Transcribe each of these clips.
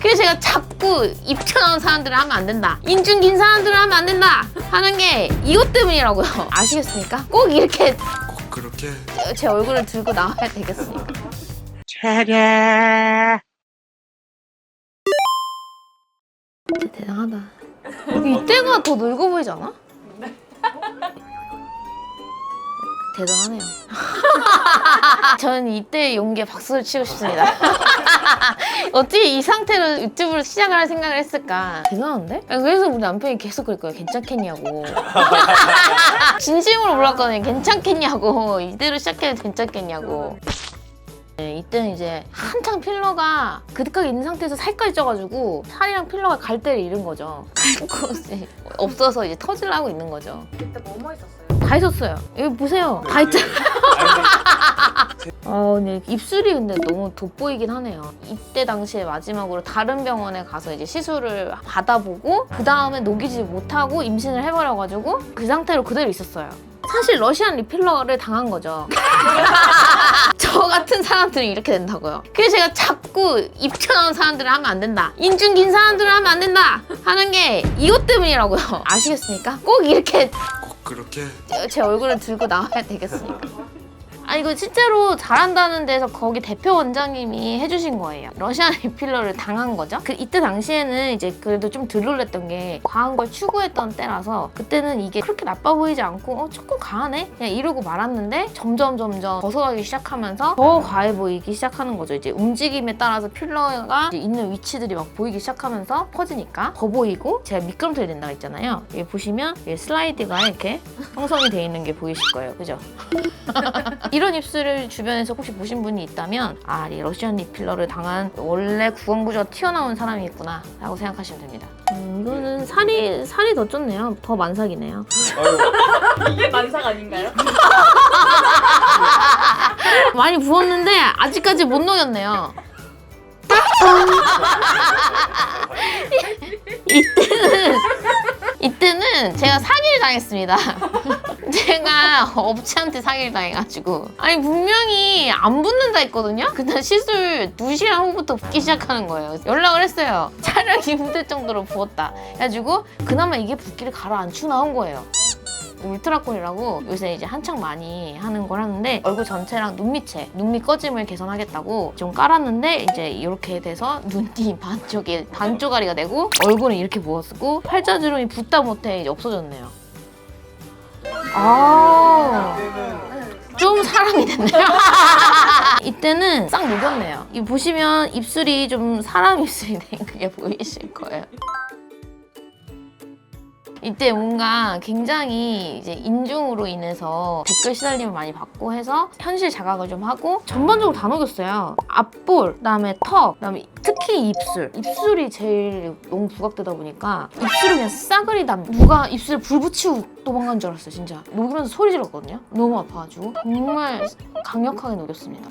그래서 제가 자꾸 입 튀어나온 사람들을 하면 안 된다. 인중 긴 사람들을 하면 안 된다. 하는 게 이것 때문이라고요. 아시겠습니까? 꼭 이렇게 꼭 그렇게 제- 제 얼굴을 들고 나와야 되겠습니까? 진짜 대단하다. 이때가 더 늙어 보이지 않아? 대단하네요. 저는 이때 용기에 박수를 치고 싶습니다. 어떻게 이 상태로 유튜브를 시작을 할 생각을 했을까? 대단한데? 그래서 우리 남편이 계속 그럴 거예요. 괜찮겠냐고. 진심으로 물었거든요. 괜찮겠냐고. 이대로 시작해도 괜찮겠냐고. 네, 이때는 이제 한창 필러가 그득하게 있는 상태에서 살까지 쪄가지고 살이랑 필러가 갈 데를 잃은 거죠. 이제 없어서 이제 터질라고 있는 거죠. 그때 뭐 뭐 있었어요? 다 있었어요. 여기 보세요. 다 있잖아. 아 근데 입술이 근데 너무 돋보이긴 하네요. 이때 당시에 마지막으로 다른 병원에 가서 이제 시술을 받아보고 그 다음에 녹이지 못하고 임신을 해버려가지고 그 상태로 그대로 있었어요. 사실 러시안 리필러를 당한 거죠. 저 같은 사람들은 이렇게 된다고요. 그래서 제가 자꾸 입 튀어나온 사람들을 하면 안 된다. 인중 긴 사람들을 하면 안 된다. 하는 게 이것 때문이라고요. 아시겠습니까? 꼭 이렇게 꼭 그렇게 제- 제 얼굴을 들고 나와야 되겠습니까? 아 이거 실제로 잘한다는 데서 거기 대표 원장님이 해주신 거예요. 러시안 리필러를 당한 거죠. 그 이때 당시에는 이제 그래도 좀덜 놀랬던 게 과한 걸 추구했던 때라서 그때는 이게 그렇게 나빠 보이지 않고 어 조금 과하네 그냥 이러고 말았는데 점점 점점 벗어가기 시작하면서 더 과해 보이기 시작하는 거죠. 이제 움직임에 따라서 필러가 있는 위치들이 막 보이기 시작하면서 퍼지니까 더 보이고 제가 미끄럼틀이 된다고 했잖아요. 여기 보시면 여기 슬라이드가 이렇게 형성이 돼 있는 게 보이실 거예요. 그죠? 이런 입술을 주변에서 혹시 보신 분이 있다면 아, 이 러시안 리필러를 당한 원래 구강구조가 튀어나온 사람이 있구나 라고 생각하시면 됩니다. 음, 이거는 살이 살이 더 쪘네요. 더 만삭이네요. 이게 만삭 아닌가요? 많이 부었는데 아직까지 못 녹였네요. 이때는 이때는 제가 사기를 당했습니다. 제가 업체한테 사기를 당해가지고 아니 분명히 안 붙는다 했거든요. 근데 시술 2시간 후부터 붓기 시작하는 거예요. 연락을 했어요. 촬영이 힘들 정도로 부었다. 해가지고 그나마 이게 붓기를 가라앉히고 나온 거예요. 울트라콜이라고 요새 이제 한창 많이 하는 걸 하는데 얼굴 전체랑 눈 밑에 눈밑 꺼짐을 개선하겠다고 좀 깔았는데 이제 이렇게 돼서 눈이 반쪽이 반쪽아리가 되고 얼굴은 이렇게 부었고 팔자주름이 붓다 못해 이제 없어졌네요. 아. 좀 사람이 됐네요. 이때는 싹 녹였네요. 이 보시면 입술이 좀 사람 입술이 된 그게 보이실 거예요. 이때 뭔가 굉장히 이제 인중으로 인해서 댓글 시달림을 많이 받고 해서 현실 자각을 좀 하고 전반적으로 다 녹였어요. 앞볼, 그다음에 턱, 그다음에 특히 입술. 입술이 제일 너무 부각되다 보니까 입술을 그냥 싸그리 담. 누가 입술에 불 붙이고 도망간 줄 알았어요, 진짜. 녹으면서 소리 질렀거든요. 너무 아파가지고 정말 강력하게 녹였습니다.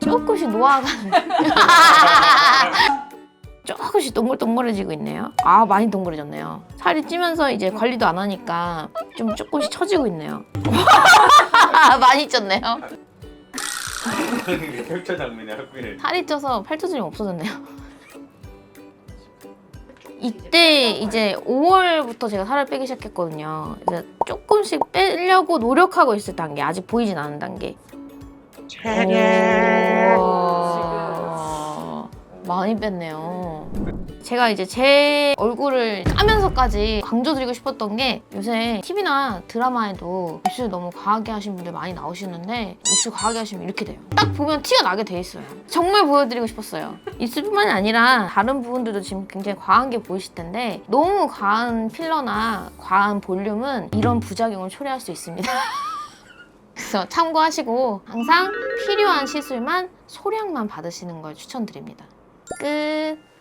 조금씩 노화가는 조금씩 동글동글해지고 있네요. 아 많이 동글해졌네요. 살이 찌면서 이제 관리도 안 하니까 좀 조금씩 처지고 있네요. 많이 쪘네요. 캡처 장면의 학교를 살이 쪄서 팔처짐이 없어졌네요. 이때 이제 5월부터 제가 살을 빼기 시작했거든요. 이제 조금씩 빼려고 노력하고 있을 단계, 아직 보이진 않은 단계. 오, 많이 뺐네요. 제가 이제 제 얼굴을 까면서까지 강조드리고 싶었던 게 요새 TV나 드라마에도 입술 너무 과하게 하신 분들 많이 나오시는데 입술 과하게 하시면 이렇게 돼요. 딱 보면 티가 나게 돼 있어요. 정말 보여드리고 싶었어요. 입술뿐만이 아니라 다른 부분들도 지금 굉장히 과한 게 보이실 텐데 너무 과한 필러나 과한 볼륨은 이런 부작용을 초래할 수 있습니다. 그래서 참고하시고 항상 필요한 시술만 소량만 받으시는 걸 추천드립니다. 끝.